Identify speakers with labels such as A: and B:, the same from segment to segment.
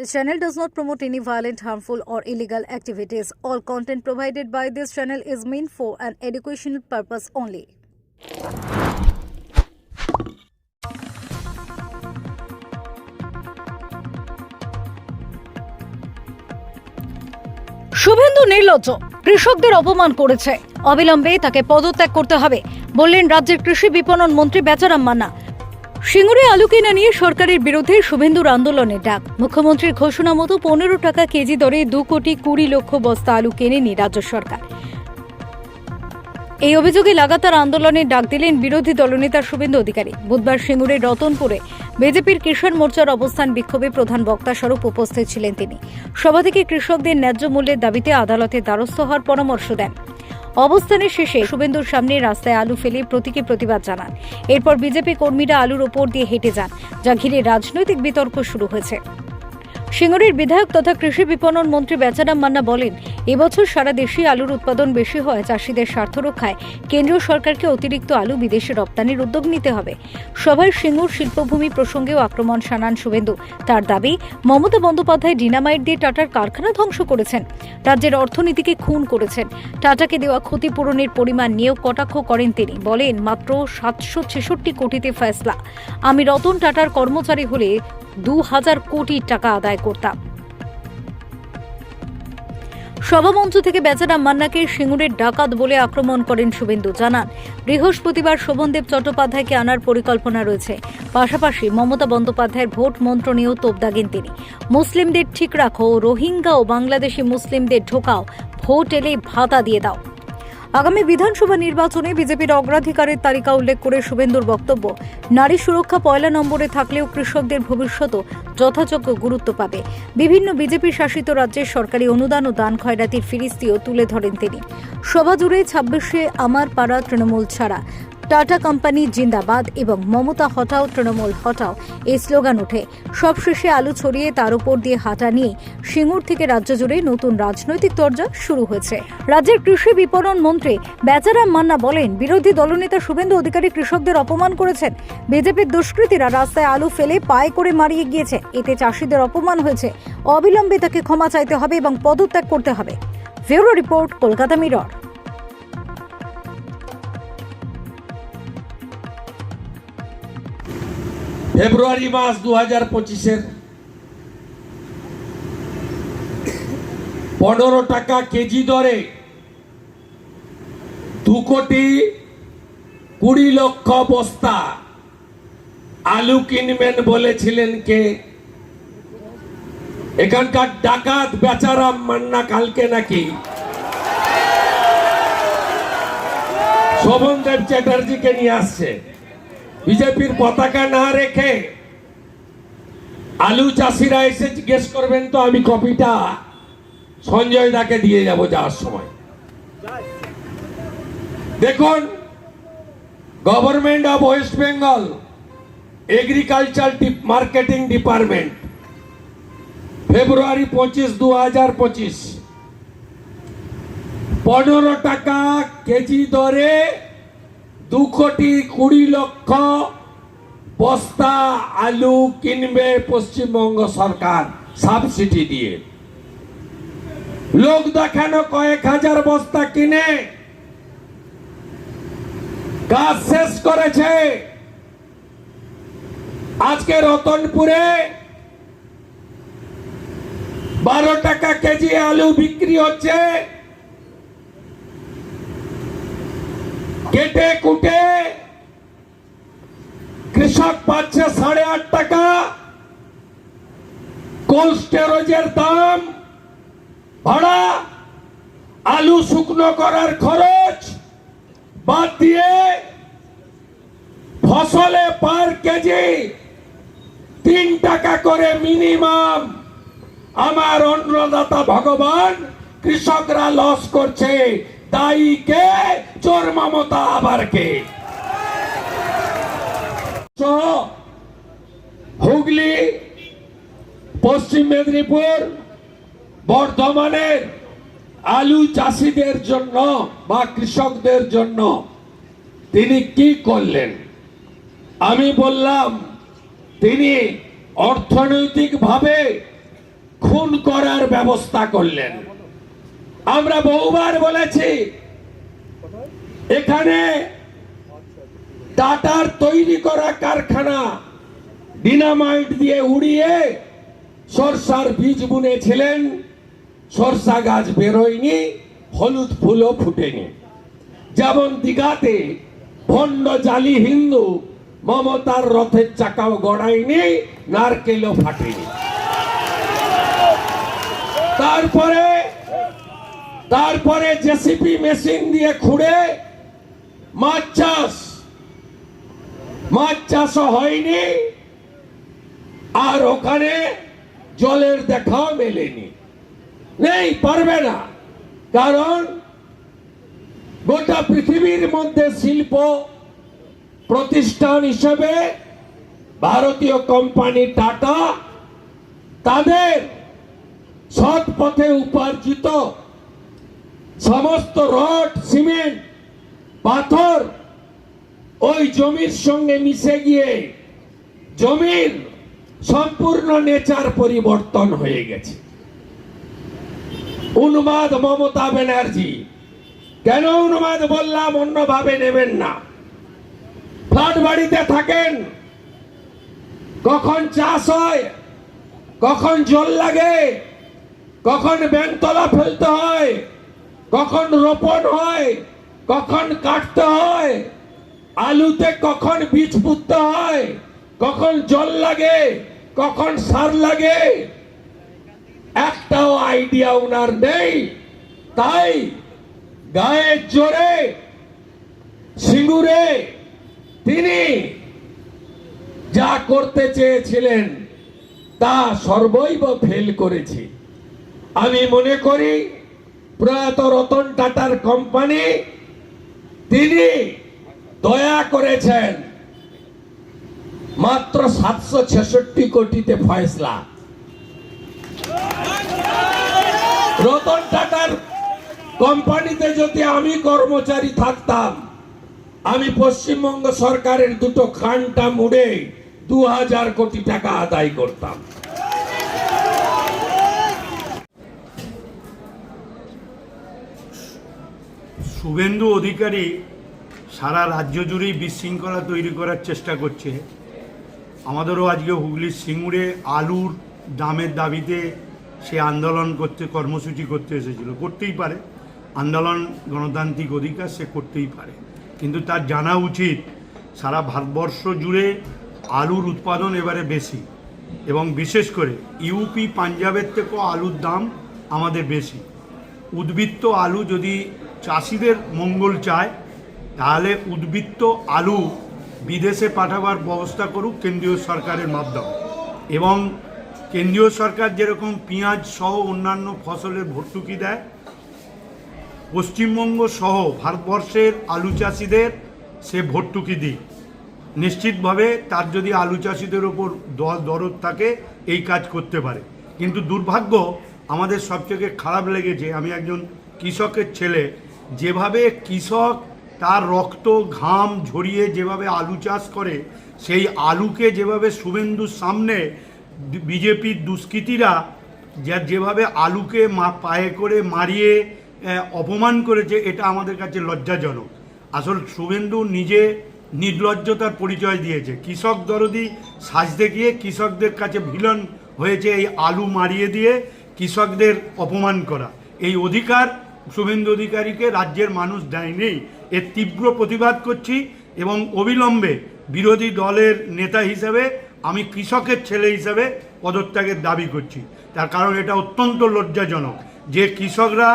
A: This channel does not promote any violent, harmful, or illegal activities. All content provided by this channel is meant for an educational purpose only. Suvendu নির্লজ্জ কৃষকদের অপমান করেছে অবিলম্বে তাকে পদত্যাগ করতে হবে বললেন রাজ্যের কৃষি বিপণন মন্ত্রী বেচারাম মান্না সিঙ্গুরে আলু কেনা নিয়ে সরকারের বিরুদ্ধে শুভেন্দুর আন্দোলনের ডাক। মুখ্যমন্ত্রীর ঘোষণা মতো পনেরো টাকা কেজি দরে দু কোটি কুড়ি লক্ষ বস্তা আলু কেনেনি রাজ্য সরকার। এই অভিযোগে লাগাতার আন্দোলনের ডাক দিলেন বিরোধী দলনেতা শুভেন্দু অধিকারী। বুধবার সিঙ্গুরের রতনপুরে বিজেপির কিষাণ মোর্চার অবস্থান বিক্ষোভে প্রধান বক্তা স্বরূপ উপস্থিত ছিলেন তিনি। সভা থেকে কৃষকদের ন্যায্য মূল্যের দাবিতে আদালতের দ্বারস্থ হওয়ার পরামর্শ দেন। অবস্থানের শেষে শুভেন্দুর সামনে রাস্তায় আলু ফেলে প্রতীকী প্রতিবাদ জানান। এরপর বিজেপি কর্মীরা আলুর ওপর দিয়ে হেঁটে যান। যা ঘিরে রাজনৈতিক বিতর্ক শুরু হয়েছে। সিঙ্গুরের বিধায়ক তথা কৃষি বিপণন মন্ত্রী বেচারাম মান্না বলেন, এবছর সারা দেশে আলুর উৎপাদন বেশি হয় চাষিদের স্বার্থ রক্ষায় কেন্দ্রীয় সরকারকে অতিরিক্ত আলু বিদেশে রপ্তানির উদ্যোগ নিতে হবে। সভায় সিঙ্গুর শিল্পভূমি প্রসঙ্গেও আক্রমণ শানান শুভেন্দু। তার দাবি, মমতা বন্দ্যোপাধ্যায় ডিনামাইট দিয়ে টাটার কারখানা ধ্বংস করেছেন। রাজ্যের অর্থনীতিকে খুন করেছেন। টাটাকে দেওয়া ক্ষতিপূরণের পরিমাণ নিয়েও কটাক্ষ করেন তিনি। বলেন, মাত্র সাতশো ছেষট্টি কোটিতে ফয়সলা আমি রতন টাটার কর্মচারী হলে দু হাজার কোটি টাকা আদায় করতাম। সভামঞ্চ থেকে বেচারা মান্নাকে সিঙ্গুরের ডাকাত বলে আক্রমণ করেন শুভেন্দু, জানান, বৃহস্পতিবার শোভনদেব চট্টোপাধ্যায়কে আনার পরিকল্পনা রয়েছে। পাশাপাশি মমতা বন্দ্যোপাধ্যায়ের ভোট মন্ত্র নিয়েও তোপ দাগেন তিনি। মুসলিমদের ঠিক রাখো, রোহিঙ্গা ও বাংলাদেশি মুসলিমদের ঢোকাও, ভোট এলেই ভাতা দিয়ে দাও। আগামী বিধানসভা নির্বাচনে বিজেপির অগ্রাধিকারের তালিকা উল্লেখ করে শুভেন্দুর বক্তব্য। নারী সুরক্ষা পয়লা নম্বরে থাকলেও কৃষকদের ভবিষ্যতও যথাযোগ্য গুরুত্ব পাবে। বিভিন্ন বিজেপি শাসিত রাজ্যের সরকারি অনুদান ও দান খয়রাতির ফিরিস্তিও তুলে ধরেন তিনি। সভা জুড়ে ছাব্বিশে আমার পাড়া তৃণমূল ছাড়া টাটা কোম্পানি জিন্দাবাদ এবং মমতা হটাও, তৃণমূল হটাও, এই স্লোগান ওঠে। সবশেষে আলু ছড়িয়ে তার উপর দিয়ে হাঁটা নিয়ে সিঙ্গুর থেকে রাজ্য জুড়ে নতুন রাজনৈতিক তরজা শুরু হয়েছে। রাজ্যের কৃষি বিপণন মন্ত্রী বেচারাম মান্না বলেন, বিরোধী দলনেতা শুভেন্দু অধিকারী কৃষকদের অপমান করেছেন। বিজেপির দুষ্কৃতীরা রাস্তায় আলু ফেলে পায়ে করে মারিয়ে গিয়েছে। এতে চাষিদের অপমান হয়েছে। অবিলম্বে তাকে ক্ষমা চাইতে হবে এবং পদত্যাগ করতে হবে। Bureau report, Kolkata Mirror.
B: ফেব্রুয়ারি মাস দু হাজার পঁচিশের পনেরো টাকা কেজি দরে দু কোটি কুড়ি লক্ষ বস্তা আলু কিনবেন বলেছিলেন কে? এখানকার ডাকাত বেচারাম মান্না কালকে নাকি? শোভনদেব চ্যাটার্জিকে নিয়ে আসছে। বিজেপির পতাকা না রেখে আলু চাষিরা এসে জিজ্ঞেস করবেন তো, আমি কপিটা সঞ্জয় দাকে দিয়ে যাব যাওয়ার সময়। দেখুন, government of West Bengal agriculture marketing department ফেব্রুয়ারি পঁচিশ দু হাজার পঁচিশ। পনেরো টাকা কেজি দরে দু কোটি কুড়ি লক্ষ বস্তা আলু কিনবে পশ্চিমবঙ্গ সরকার সাবসিডি দিয়ে। লোক দেখানো কয়েক হাজার বস্তা কিনে, কাজ শেষ করেছে। আজকে রতনপুরে বারো টাকা কেজি আলু বিক্রি হচ্ছে। কেটে কুটে। কৃষক পাচ্ছে সাড়ে আট টাকা। কোল্ড স্টোরেজের দাম ভাড়া। আলু শুকনো করার খরচ। বাদ দিয়ে ফসলে পার কেজি তিন টাকা করে মিনিমাম। আমার অন্নদাতা ভগবান কৃষকরা লস করছে। দায়ী কে চোর মমতা আবার কে? হুগলি, পশ্চিম মেদিনীপুর, বর্ধমানের আলু চাষিদের জন্য বা কৃষকদের জন্য তিনি কি করলেন? আমি বললাম, তিনি অর্থনৈতিকভাবে খুন করার ব্যবস্থা করলেন। আমরা বহুবার বলেছি, এখানে টাটার তৈরি করা কারখানা ডিনামাইট দিয়ে উড়িয়ে সরষার বীজ বুনেছিলেন, সরষা গাছ বেরোয়নি, হলুদ ফুলও ফুটেনি। যেমন দিঘাতে ভণ্ড জালি হিন্দু মমতার রথের চাকাও গড়ায়নি, নারকেলও ফাটেনি। তারপরে তারপরে জেসিপি মেশিন দিয়ে খুঁড়ে মাছ চাষ। মাছ চাষও হয়নি, আর ওখানে জলের দেখাও মেলেনি। নেই, পারবে না। কারণ গোটা পৃথিবীর মধ্যে শিল্প প্রতিষ্ঠান হিসেবে ভারতীয় কোম্পানি টাটা তাদের সৎ পথে উপার্জিত সমস্ত রড, সিমেন্ট, পাথর ওই জমির সঙ্গে মিশে গিয়ে জমির সম্পূর্ণ নেচার পরিবর্তন হয়ে গেছে। উন্মাদ মমতা ব্যানার্জি, কেন উন্মাদ বললাম অন্যভাবে নেবেন না? ফ্ল্যাট বাড়িতে থাকেন, কখন চাষ হয়, কখন জল লাগে, কখন ব্যাংতলা ফেলতে হয় কখন রোপণ হয়, কখন কাটতে হয়, আলুতে কখন বীজ পুঁততে হয়, কখন জল লাগে, কখন সার লাগে, একটাও আইডিয়া ওনার নেই। তাই গায়ের জোরে, সিঙ্গুরে তিনি যা করতে চেয়েছিলেন, তা সর্বৈব ফেল করেছে। আমি মনে করি প্রয়াত রতন টাটার কোম্পানি তিনি দয়া করেছেন মাত্র সাতশো ছেষট্টি কোটিতে ফয়সলা। রতন টাটার কোম্পানিতে যদি আমি কর্মচারী থাকতাম, আমি পশ্চিমবঙ্গ সরকারের দুটো খানটা মুড়ে দু হাজার কোটি টাকা আদায় করতাম।
C: শুভেন্দু অধিকারী সারা রাজ্য জুড়েই বিশৃঙ্খলা তৈরি করার চেষ্টা করছে। আমাদেরও আজকে হুগলির সিঙ্গুরে আলুর দামের দাবিতে সে আন্দোলন করতে, কর্মসূচি করতে এসেছিল। করতেই পারে। আন্দোলন গণতান্ত্রিক অধিকার সে করতেই পারে। কিন্তু তার জানা উচিত, সারা ভারতবর্ষ জুড়ে আলুর উৎপাদন এবারে বেশি এবং বিশেষ করে ইউপি পাঞ্জাবের থেকেও আলুর দাম আমাদের বেশি। উদ্বৃত্ত আলু যদি চাষিদের মঙ্গল চায়, তাহলে উদ্বৃত্ত আলু বিদেশে পাঠাবার ব্যবস্থা করুক কেন্দ্রীয় সরকারের মাধ্যমে। এবং কেন্দ্রীয় সরকার যেরকম পেঁয়াজ সহ অন্যান্য ফসলের ভর্তুকি দেয়, পশ্চিমবঙ্গ সহ ভারতবর্ষের আলু চাষিদের সে ভর্তুকি দিই নিশ্চিতভাবে তার যদি আলু চাষিদের ওপর দরদ থাকে, এই কাজ করতে পারে। কিন্তু দুর্ভাগ্য, আমাদের সবথেকে খারাপ লেগেছে, আমি একজন কৃষকের ছেলে যেভাবে কৃষক তার রক্ত, ঘাম ঝরিয়ে যেভাবে আলু চাষ করে, সেই আলুকে যেভাবে শুভেন্দুর সামনে বিজেপির দুষ্কৃতীরা যা যেভাবে আলুকে মা, পায়ে করে মারিয়ে অপমান করেছে, এটা আমাদের কাছে লজ্জাজনক। আসল শুভেন্দু নিজে নির্লজ্জতার পরিচয় দিয়েছে। কৃষক দরদি সাজতে গিয়ে কৃষকদের কাছে ভিলন হয়েছে এই আলু মারিয়ে দিয়ে কৃষকদের অপমান করা। এই অধিকার শুভেন্দু অধিকারীকে রাজ্যের মানুষ দেয়নি। এর তীব্র প্রতিবাদ করছি এবং অবিলম্বে বিরোধী দলের নেতা হিসেবে, আমি কৃষকের ছেলে হিসেবে পদত্যাগের দাবি করছি। তার কারণ এটা অত্যন্ত লজ্জাজনক যে কৃষকরা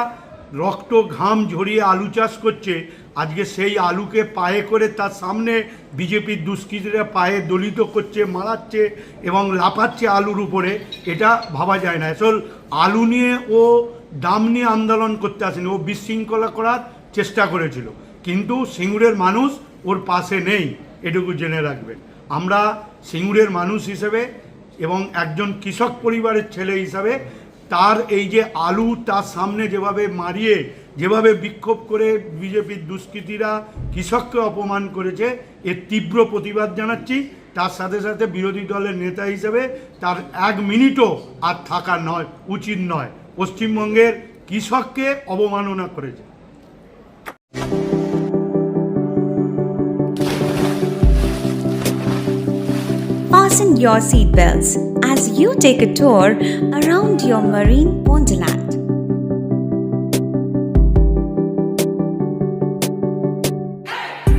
C: রক্ত, ঘাম ঝরিয়ে আলু চাষ করছে। আজকে সেই আলুকে পায়ে করে তার সামনে বিজেপির দুষ্কৃতীরা পায়ে দলিত করছে, মারাচ্ছে এবং লাফাচ্ছে আলুর উপরে। এটা ভাবা যায় না। আসল আলু নিয়ে ও দাম নিয়ে আন্দোলন করতে আসেনি। ও বিশৃঙ্খলা করার চেষ্টা করেছিল। কিন্তু সিঙ্গুরের মানুষ ওর পাশে নেই, এটুকু জেনে রাখবেন। আমরা সিঙ্গুরের মানুষ হিসেবে এবং একজন কৃষক পরিবারের ছেলে হিসাবে তার এই যে আলু তার সামনে যেভাবে মারিয়ে, যেভাবে বিক্ষোভ করে বিজেপির দুষ্কৃতীরা কৃষককে অপমান করেছে, এর তীব্র প্রতিবাদ জানাচ্ছি। তার সাথে সাথে বিরোধী দলের নেতা হিসেবে তার এক মিনিটও আর থাকা নয়, উচিত নয়। পশ্চিমবঙ্গের কৃষককে অবমাননা করেছে
D: Fasten your seatbelts as you take a tour around your marine wonderland.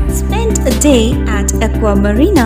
D: Spend a day at Aqua Marina